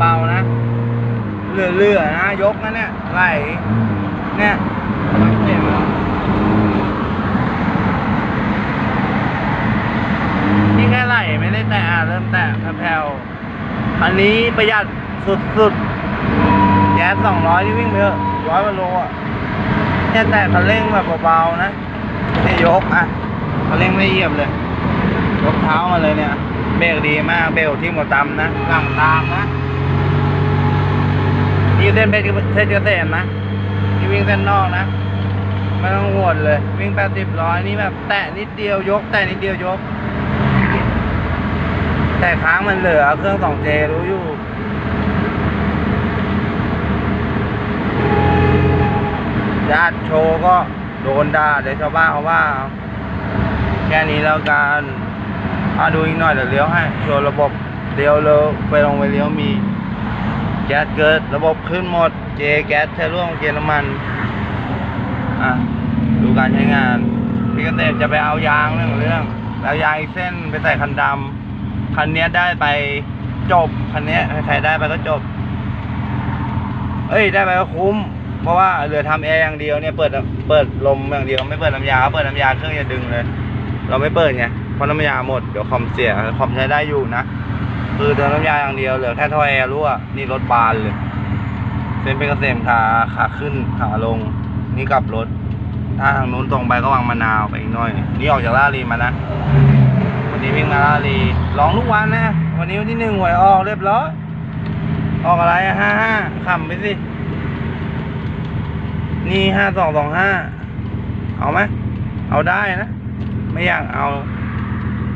เบาๆนะเลื่อๆนะยกนะเนี่ยไหลเนี่ยมันเจ็บแล้วนี่แค่ไหลไม่ได้แตะเริ่มแตะแผ่วๆอันนี้ประหยัดสุดๆแก๊สสองร้อยที่วิ่งไปเถอะร้อยกว่าโลอะแค่แตะคันเร่งแบบเบาๆนะนี่ยกอะคันเร่งไม่เหยียบเลยยกเท้ามาเลยเนี่ย เบรกดีมากเบรกที่หมดตำนะหลังตามนะนี่เส้นเพชรเพชรเกษมนะนี่วิ่งเส้นนอกนะไม่ต้องห่วงเลย วิ่งแปดสิบร้อยนี่แบบ แตะนิดเดียวยก แตะนิดเดียวยก แต่ค้างมันเหลือเครื่องสองเจรู้อยู่ญาติโชว์ก็โดนด่าเดี๋ยวชาวบ้านเขาว่าเอาแค่นี้แล้วกันเอาดูอีกหน่อยเดี๋ยวเลี้ยวให้โชว์ระบบเลี้ยวเลยไปลงไปเลี้ยวมี แก๊สเกิดระบบขึ้นหมด เจแก๊สแช่ร่วงเกียร์น้ำมัน อะ ดูการใช้งาน พี่เกษตรจะไปเอายางเรื่องเรื่องเอายางอีกเส้นไปใส่คันดำคันนี้ได้ไปจบ คันนี้ใครได้ไปก็จบ เอ้ยได้ไปก็คุ้ม เพราะว่าเหลือทำแอร์อย่างเดียวเนี่ยเปิดเปิดลมอย่างเดียวไม่เปิดน้ำยาเปิดน้ำยาเครื่องจะดึงเลย เราไม่เปิดไง เพราะน้ำยาหมดเดี๋ยวคอมเสียคอมใช้ได้อยู่นะคือเติมน้ำยาอย่างเดียวเหลือแค่ท่อแอร์รั่วนี่รถบานเลยเส้นเป็นเกษมขาขาขึ้นขาลง นี่กลับรถ ถ้าทางนู้นตรงไปก็วางมะนาวไปอีกหน่อย นี่ออกจากลาดลีมานะวันนี้วิ่งมาลาดลีร้องทุกวันนะ วันนี้วันที่หนึ่งหวยออกเรียบร้อยออกอะไรอะห้าห้าขำไปสิ นี่ห้าสองสองห้าเอาไหมเอาได้นะ ไม่อยากเอา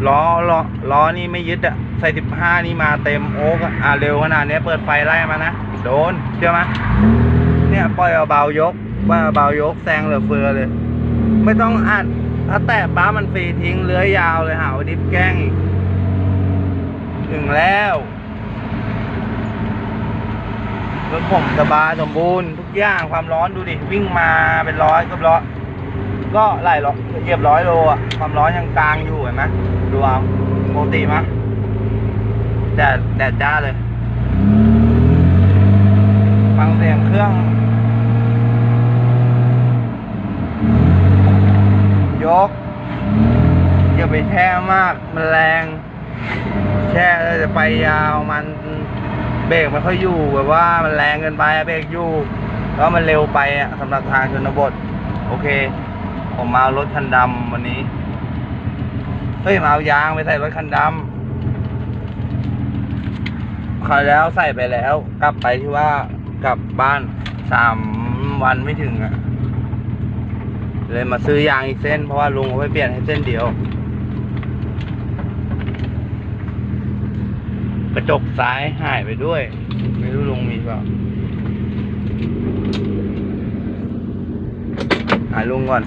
ล้อล้อล้อนี่ไม่ยึดอะใส่สิบห้านี่มาเต็มโอ๊กอะอะเร็วขนาดนี้เปิดไฟไล่มานะโดนเชื่อไหมเนี่ยปล่อยเอาเบายกว่าเบายกแซงเหลือเฟือเลย ไม่ต้องอัดถ้าแตะป้ามันฟรีทิ้งเลื้อยยาวเลยหาว่าดิฟแกล้งอีกถึงแล้วรถผมสบายสมบูรณ์ทุกอย่างความร้อนดูดิ วิ่งมาเป็นร้อยกือบร้อย ก็ไหลายร้อยเหยียบร้อยโลอะความร้อนยังกลางอยู่เห็นไหมดูเอาปกติมั้ยแต่แดดจ้าเลย ฟังเสียงเครื่อง ยก อย่าไปแช่มาก มันแรง แช่แล้วจะไปยาวมันเบรกไม่ค่อยอยู่แบบว่ามันแรงเกินไปเบรกอยู่ แล้วมันเร็วไปอะสำหรับทางชนบท โอเค ผมมารถคันดำวันนี้ เฮ้ยมาเอายางไปใส่รถคันดำคราวแล้วใส่ไปแล้ว กลับไปที่ว่ากลับบ้านสามวันไม่ถึงอะเลยมาซื้อยางอีกเส้น เพราะว่าลุงเอาไปเปลี่ยนให้เส้นเดียว กระจกซ้ายหายไปด้วย ไม่รู้ลุงมีเปล่าหาลุงก่อน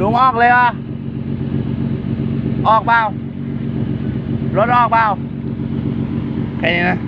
ลุงออกเลยอะออกเปล่ารถออกเปล่าแค่นี้นะ